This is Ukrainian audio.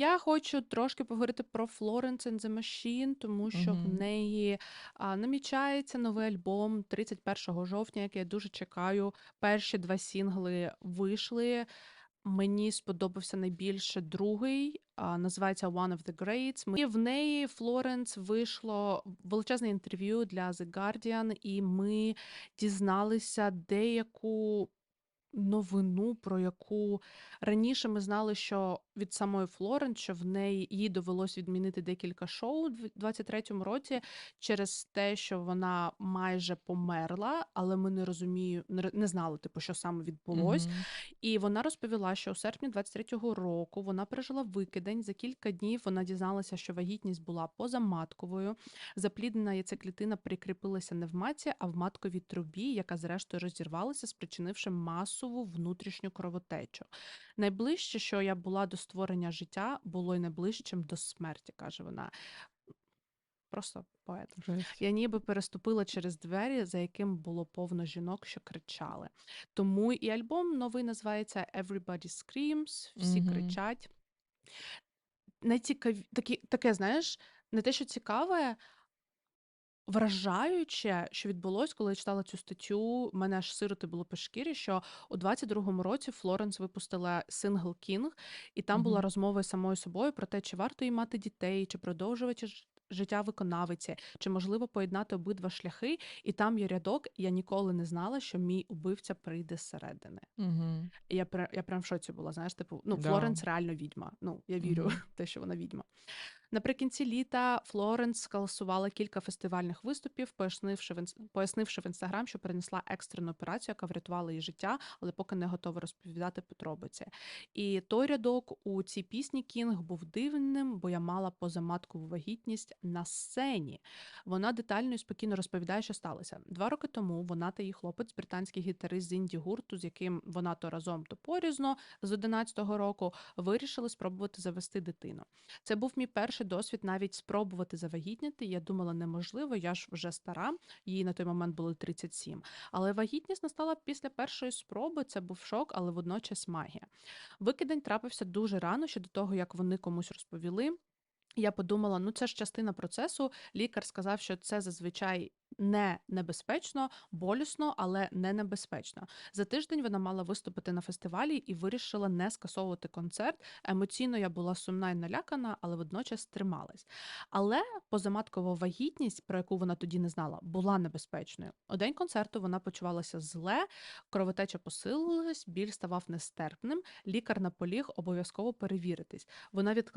Я хочу трошки поговорити про Florence and the Machine, тому що в неї а, намічається новий альбом 31 жовтня, який я дуже чекаю. Перші два сінгли вийшли. Мені сподобався найбільше другий, а, називається One of the Greats. І в неї Флоренс вийшло величезне інтерв'ю для The Guardian, і ми дізналися деяку новину, про яку раніше ми знали, що від самої Флоренс, що в неї їй довелось відмінити декілька шоу у 23-му році через те, що вона майже померла, але ми не розумію, не знали, типу, що саме відбулось. Мгм. І вона розповіла, що у серпні 23-го року вона пережила викидень. За кілька днів вона дізналася, що вагітність була позаматковою. Запліднена яйцеклітина прикріпилася не в матці, а в матковій трубі, яка зрештою розірвалася, спричинивши масову внутрішню кровотечу. Найближче, що я була до створення життя, було й найближчим до смерті, каже вона. Просто поет. Жесть. Я ніби переступила через двері, за яким було повно жінок, що кричали. Тому і альбом новий називається Everybody Screams, всі Мгм. кричать. Найцікаві... Такі, таке, знаєш, не те, що цікаве, вражаюче, що відбулось, коли я читала цю статтю, мене аж сироти було по шкірі, що у 22-му році Флоренс випустила сингл Кінг, і там була Мгм. розмова із самою собою про те, чи варто їй мати дітей, чи продовжувати ж- життя виконавиці, чи можливо поєднати обидва шляхи. І там є рядок, я ніколи не знала, що мій убивця прийде зсередини. Мгм. І я пра- я прям в шоці була. Знаєш, типу, ну Да. Флоренс реально відьма. Ну я вірю Мгм. в те, що вона відьма. Наприкінці літа Флоренс скасувала кілька фестивальних виступів, пояснивши в пояснивши в інстаграм, що перенесла екстрену операцію, яка врятувала її життя, але поки не готова розповідати подробиці. І той рядок у цій пісні Кінг був дивним, бо я мала позаматкову вагітність на сцені. Вона детально і спокійно розповідає, що сталося. Два роки тому вона та її хлопець, британський гітарист з інді гурту, з яким вона то разом, то порізно з 11-го року, вирішили спробувати завести дитину. Це був мій перший досвід навіть спробувати завагітніти. Я думала, неможливо, я ж вже стара, їй на той момент було 37. Але вагітність настала після першої спроби. Це був шок, але водночас магія. Викидень трапився дуже рано ще до того, як вони комусь розповіли. Я подумала, ну це ж частина процесу. Лікар сказав, що це зазвичай не небезпечно, болісно, але не небезпечно. За тиждень вона мала виступити на фестивалі і вирішила не скасовувати концерт. Емоційно я була сумна і налякана, але водночас трималась. Але позаматкова вагітність, про яку вона тоді не знала, була небезпечною. У день концерту вона почувалася зле, кровотеча посилилась, біль ставав нестерпним. Лікар наполіг обов'язково перевіритись. Вона відклала